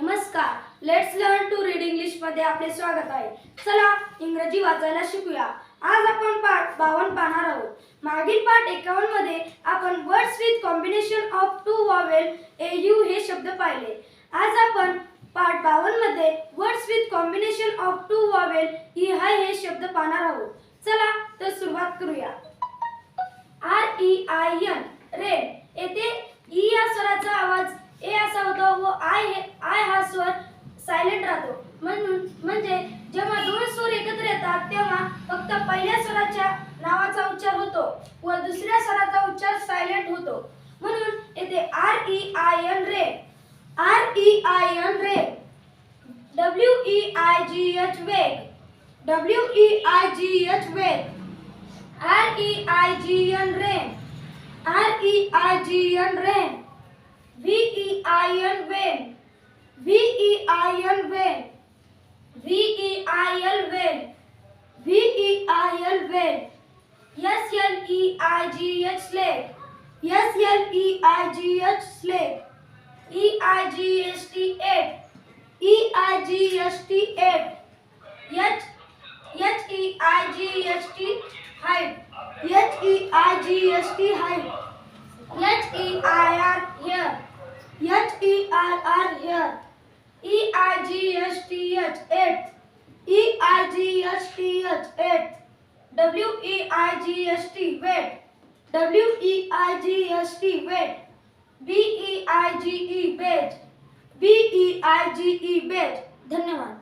नमस्कार. Let's learn to read इंग्लिशमध्ये आपले स्वागत आहे. चला इंग्रजी वाचायला शिकूया. आज आपण पाठ बावन पाहणार आहोत. मागील पाठ एकावन्नमध्ये आपण words with combination of two vowel A U हे शब्द पाहिले. आज आपण पाठ बावनमध्ये words with combination of two vowel E I हे शब्द पाहणार आहोत. चला तर सुरुवात करूया. R E I N red येथे ई या स्वराचा आवाज ए असा होतो व आय हे आय हा स्वर सायलेंट राहतो म्हणून म्हणजे जेव्हा दोन स्वर एकत्र तेव्हा फक्त पहिल्या स्वराच्या नावाचा उच्चार होतो व दुसऱ्या स्वराचा उच्चार सायलेंट होतो. म्हणून येथे R E I N rein. R E I N rein. W E I G H weigh. W E I G H weigh. R E I G N reign R E I G N reign V E I N vein V E I N vein V E I N I L well. S L E I G H leg. S L E I G H leg. E I G S T eight. E I G S T eight. H H E I G S T hide. H E I G S T hide. H E I R here. H E I R here. E I G S T H eight. E I G W E I G S T wait. W E I G S T wait. B E I G E bed. B E I G E bed. धन्यवाद